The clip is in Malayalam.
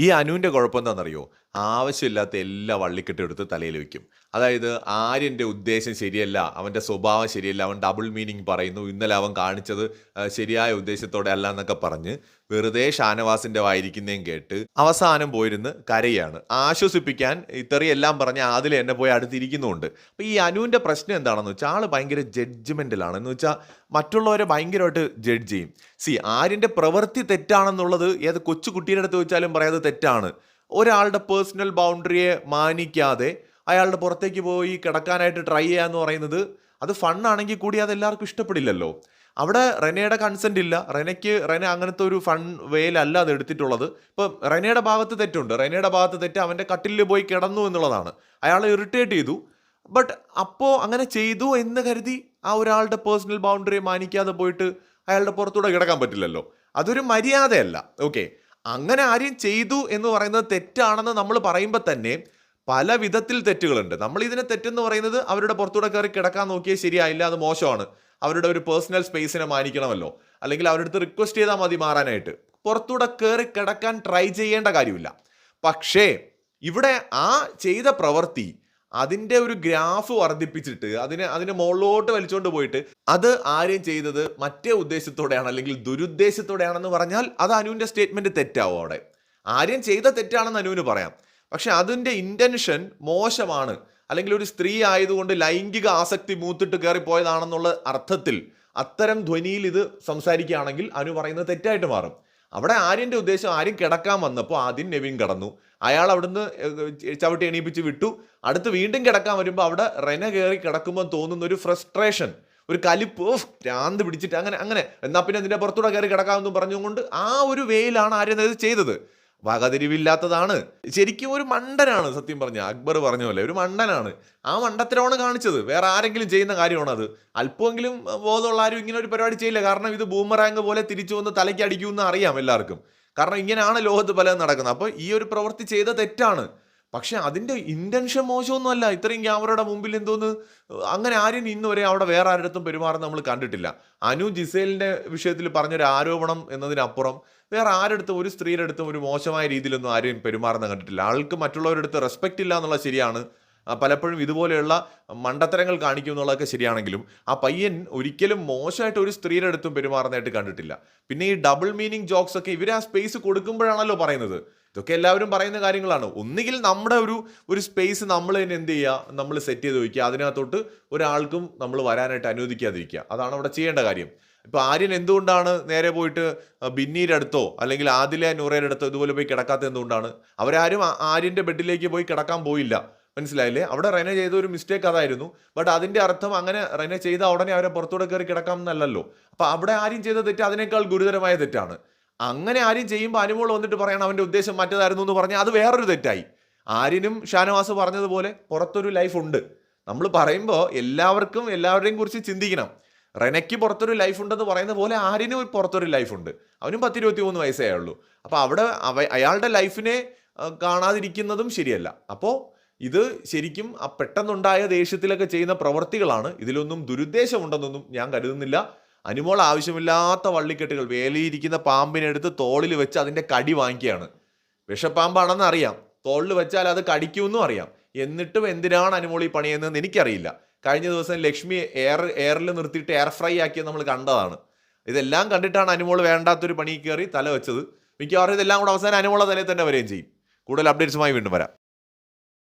ഈ അനുവിന്റെ കുഴപ്പം എന്താണെന്നറിയോ ആവശ്യമില്ലാത്ത എല്ലാ വള്ളിക്കെട്ടും എടുത്ത് തലയിൽ വെക്കും അതായത് ആര്യന്റെ ഉദ്ദേശം ശരിയല്ല അവന്റെ സ്വഭാവം ശരിയല്ല അവൻ ഡബിൾ മീനിങ് പറയുന്നു ഇന്നലെ അവൻ കാണിച്ചത് ശരിയായ ഉദ്ദേശത്തോടെ അല്ല എന്നൊക്കെ പറഞ്ഞ് വെറുതെ ഷാനവാസിന്റെ വായിരിക്കുന്നതും കേട്ട് അവസാനം പോയിരുന്ന് കരയാണ്. ആശ്വസിപ്പിക്കാൻ ഇത്രയെല്ലാം പറഞ്ഞ് ആദിൽ എന്നെ പോയി അടുത്തിരിക്കുന്നുണ്ട് അപ്പോൾ ഈ അനുവിന്റെ പ്രശ്നം എന്താണെന്ന് വെച്ചാൽ ആൾ ഭയങ്കര ജഡ്ജ്മെന്റിലാണ് എന്ന് വെച്ചാൽ മറ്റുള്ളവരെ ഭയങ്കരമായിട്ട് ജഡ്ജ് ചെയ്യും. സി ആര്യന്റെ പ്രവൃത്തി തെറ്റാണെന്നുള്ളത് ഏത് കൊച്ചു കുട്ടിയുടെ അടുത്ത് വെച്ചാലും പറയാതെ തെറ്റാണ്. ഒരാളുടെ പേഴ്സണൽ ബൗണ്ടറിയെ മാനിക്കാതെ അയാളുടെ പുറത്തേക്ക് പോയി കിടക്കാനായിട്ട് ട്രൈ ചെയ്യുക എന്ന് പറയുന്നത് അത് ഫണ്ണാണെങ്കിൽ കൂടി അത് എല്ലാവർക്കും ഇഷ്ടപ്പെടില്ലല്ലോ. അവിടെ റെനയുടെ കൺസെന്റ് ഇല്ല. റെനയ്ക്ക് റെന അങ്ങനത്തെ ഒരു ഫൺ വേയിലല്ല അത് എടുത്തിട്ടുള്ളത്. ഇപ്പം റെനയുടെ ഭാഗത്ത് തെറ്റുണ്ട്. റെനയുടെ ഭാഗത്ത് തെറ്റ് അവന്റെ കട്ടിലിൽ പോയി കിടന്നു എന്നുള്ളതാണ്. അയാളെ ഇറിറ്റേറ്റ് ചെയ്തു. ബട്ട് അപ്പോൾ അങ്ങനെ ചെയ്തു എന്ന് കരുതി ആ ഒരാളുടെ പേഴ്സണൽ ബൗണ്ടറി മാനിക്കാതെ പോയിട്ട് അയാളുടെ പുറത്തൂടെ കിടക്കാൻ പറ്റില്ലല്ലോ. അതൊരു മര്യാദയല്ല. ഓക്കെ അങ്ങനെ ആരെയും ചെയ്തു എന്ന് പറയുന്നത് തെറ്റാണെന്ന് നമ്മൾ പറയുമ്പോൾ തന്നെ പല വിധത്തിൽ തെറ്റുകളുണ്ട്. നമ്മൾ ഇതിനെ തെറ്റെന്ന് പറയുന്നത് അവരുടെ പുറത്തൂടെ കയറി കിടക്കാൻ നോക്കിയാൽ ശരിയായില്ല അത് മോശമാണ്. അവരുടെ ഒരു പേഴ്സണൽ സ്പേസിനെ മാനിക്കണമല്ലോ. അല്ലെങ്കിൽ അവരുടെ അടുത്ത് റിക്വസ്റ്റ് ചെയ്താൽ മതി മാറാനായിട്ട്. പുറത്തൂടെ കയറി കിടക്കാൻ ട്രൈ ചെയ്യേണ്ട കാര്യമില്ല. പക്ഷേ ഇവിടെ ആ ചെയ്ത പ്രവൃത്തി അതിന്റെ ഒരു ഗ്രാഫ് വർദ്ധിപ്പിച്ചിട്ട് അതിനെ അതിനെ മുകളിലോട്ട് വലിച്ചുകൊണ്ട് പോയിട്ട് അത് ആരെയും ചെയ്തത് മറ്റേ ഉദ്ദേശത്തോടെയാണ് അല്ലെങ്കിൽ ദുരുദ്ദേശത്തോടെയാണെന്ന് പറഞ്ഞാൽ അത് അനുവിന്റെ സ്റ്റേറ്റ്മെന്റ് തെറ്റാവും അവിടെ. ആരെയും ചെയ്ത തെറ്റാണെന്ന് അനുവിന് പറയാം. പക്ഷെ അതിന്റെ ഇന്റൻഷൻ മോശമാണ്. അല്ലെങ്കിൽ ഒരു സ്ത്രീ ആയതുകൊണ്ട് ലൈംഗിക ആസക്തി മൂത്തിട്ട് കയറിപ്പോയതാണെന്നുള്ള അർത്ഥത്തിൽ അത്തരം ധ്വനിയിൽ ഇത് സംസാരിക്കുകയാണെങ്കിൽ അനു പറയുന്നത് തെറ്റായിട്ട് മാറും. അവിടെ ആര്യന്റെ ഉദ്ദേശം ആര്യം കിടക്കാൻ വന്നപ്പോൾ ആദ്യം നെവിൻ കിടന്നു. അയാൾ അവിടുന്ന് ചവിട്ടി എണീപ്പിച്ച് വിട്ടു. അടുത്ത് വീണ്ടും കിടക്കാൻ വരുമ്പോൾ അവിടെ റെന കയറി കിടക്കുമ്പോൾ തോന്നുന്ന ഒരു ഫ്രസ്ട്രേഷൻ ഒരു കലിപ്പ് ഓഫ് ഭ്രാന്ത് പിടിച്ചിട്ട് അങ്ങനെ അങ്ങനെ. എന്നാൽ പിന്നെ അതിന്റെ പുറത്തൂടെ കയറി കിടക്കാമെന്നും പറഞ്ഞുകൊണ്ട് ആ ഒരു വേയിലാണ് ആര്യൻ ഇത് ചെയ്തത്. വകതിരിവില്ലാത്തതാണ്. ശരിക്കും ഒരു മണ്ടനാണ് സത്യം പറഞ്ഞ. അക്ബർ പറഞ്ഞ പോലെ ഒരു മണ്ടനാണ്. ആ മണ്ടത്തരമാണ് കാണിച്ചത്. വേറെ ആരെങ്കിലും ചെയ്യുന്ന കാര്യമാണ് അത്? അല്പമെങ്കിലും ബോധമുള്ള ആരും ഇങ്ങനെ ഒരു പരിപാടി ചെയ്യില്ല. കാരണം ഇത് ബൂമറാങ്ക് പോലെ തിരിച്ചു വന്ന് തലയ്ക്ക് അടിക്കുമെന്ന് അറിയാം എല്ലാവർക്കും. കാരണം ഇങ്ങനെയാണ് ലോകത്ത് പലതും നടക്കുന്നത്. അപ്പോൾ ഈ ഒരു പ്രവൃത്തി ചെയ്ത തെറ്റാണ്. പക്ഷെ അതിന്റെ ഇന്റൻഷൻ മോശമൊന്നുമല്ല. ഇത്രയും ക്യാമറയുടെ മുമ്പിൽ എന്തോന്ന്? അങ്ങനെ ആരും ഇന്ന് വരെ അവിടെ വേറെ ആരുടെ പെരുമാറുന്ന നമ്മൾ കണ്ടിട്ടില്ല. അനു ജിസേലിന്റെ വിഷയത്തിൽ പറഞ്ഞൊരു ആരോപണം എന്നതിനപ്പുറം വേറെ ആരെടുത്തും ഒരു സ്ത്രീയുടെ അടുത്തും ഒരു മോശമായ രീതിയിലൊന്നും ആരെയും പെരുമാറുന്ന കണ്ടിട്ടില്ല. ആൾക്ക് മറ്റുള്ളവരുടെ അടുത്ത് റെസ്പെക്റ്റ് ഇല്ല എന്നുള്ളത് ശരിയാണ്. പലപ്പോഴും ഇതുപോലെയുള്ള മണ്ടത്തരങ്ങൾ കാണിക്കും എന്നുള്ളതൊക്കെ ശരിയാണെങ്കിലും ആ പയ്യൻ ഒരിക്കലും മോശമായിട്ട് ഒരു സ്ത്രീയുടെ അടുത്തും പെരുമാറുന്നതായിട്ട് കണ്ടിട്ടില്ല. പിന്നെ ഈ ഡബിൾ മീനിങ് ജോക്സ് ഒക്കെ ഇവർ ആ സ്പേസ് കൊടുക്കുമ്പോഴാണല്ലോ പറയുന്നത്. ഇതൊക്കെ എല്ലാവരും പറയുന്ന കാര്യങ്ങളാണ്. ഒന്നുകിൽ നമ്മുടെ ഒരു ഒരു സ്പേസ് നമ്മൾ തന്നെ എന്ത് ചെയ്യുക നമ്മൾ സെറ്റ് ചെയ്ത് വയ്ക്കുക അതിനകത്തോട്ട് ഒരാൾക്കും നമ്മൾ വരാനായിട്ട് അനുവദിക്കാതിരിക്കുക. അതാണ് അവിടെ ചെയ്യേണ്ട കാര്യം. ഇപ്പോൾ ആര്യൻ എന്തുകൊണ്ടാണ് നേരെ പോയിട്ട് ബിന്നീരുടെ അടുത്തോ അല്ലെങ്കിൽ ആദില നൂറയുടെ അടുത്തോ ഇതുപോലെ പോയി കിടക്കാത്ത എന്തുകൊണ്ടാണ്? അവരാരും ആര്യന്റെ ബെഡിലേക്ക് പോയി കിടക്കാൻ പോയില്ല. മനസ്സിലായില്ലേ? അവിടെ റെന ചെയ്ത ഒരു മിസ്റ്റേക്ക് അതായിരുന്നു. ബട്ട് അതിന്റെ അർത്ഥം അങ്ങനെ റെന ചെയ്ത ഉടനെ അവരെ പുറത്തൂടെ കയറി കിടക്കാം എന്നല്ലല്ലോ. അപ്പൊ അവിടെ ആരും ചെയ്ത തെറ്റ് അതിനേക്കാൾ ഗുരുതരമായ തെറ്റാണ്. അങ്ങനെ ആരും ചെയ്യുമ്പോൾ അനുമോൾ വന്നിട്ട് പറയണം അവന്റെ ഉദ്ദേശം മറ്റേതായിരുന്നു എന്ന് പറഞ്ഞാൽ അത് വേറൊരു തെറ്റായി. ആര്യനും ഷാനവാസ് പറഞ്ഞതുപോലെ പുറത്തൊരു ലൈഫ് ഉണ്ട്. നമ്മൾ പറയുമ്പോൾ എല്ലാവർക്കും എല്ലാവരെയും കുറിച്ച് ചിന്തിക്കണം. റെനയ്ക്ക് പുറത്തൊരു ലൈഫ് ഉണ്ടെന്ന് പറയുന്ന പോലെ ആര്യനും പുറത്തൊരു ലൈഫ് ഉണ്ട്. അവനും പത്തിരുപത്തി മൂന്ന് വയസ്സേ ആയുള്ളൂ. അപ്പോൾ അവിടെ അവ അയാളുടെ ലൈഫിനെ കാണാതിരിക്കുന്നതും ശരിയല്ല. അപ്പോൾ ഇത് ശരിക്കും ആ പെട്ടെന്നുണ്ടായ ദേഷ്യത്തിലൊക്കെ ചെയ്യുന്ന പ്രവൃത്തികളാണ് ഇതിലൊന്നും ദുരുദ്ദേശമുണ്ടെന്നൊന്നും ഞാൻ കരുതുന്നില്ല. അനുമോൾ ആവശ്യമില്ലാത്ത വള്ളിക്കെട്ടുകൾ വേലിയിരിക്കുന്ന പാമ്പിനെടുത്ത് തോളിൽ വെച്ച് അതിന്റെ കടി വാങ്ങിക്കുകയാണ്. വിഷപ്പാമ്പാണെന്ന് അറിയാം തോളിൽ വെച്ചാൽ അത് കടിക്കുമെന്നും അറിയാം. എന്നിട്ടും എന്തിനാണ് അനുമോൾ ഈ പണിയെന്ന് എനിക്കറിയില്ല. കഴിഞ്ഞ ദിവസം ലക്ഷ്മി എയർ എയറിൽ നിർത്തിയിട്ട് എയർ ഫ്രൈ ആക്കിയത് നമ്മൾ കണ്ടതാണ്. ഇതെല്ലാം കണ്ടിട്ടാണ് അനുമോൾ വേണ്ടാത്തൊരു പണി കയറി തല വെച്ചത്. മിക്കവാറും ഇതെല്ലാം കൂടെ അവസാനം അനുമോളെ തലയിൽ തന്നെ വരികയും ചെയ്യും. കൂടുതൽ അപ്ഡേറ്റ്സുമായി വീണ്ടും വരാം.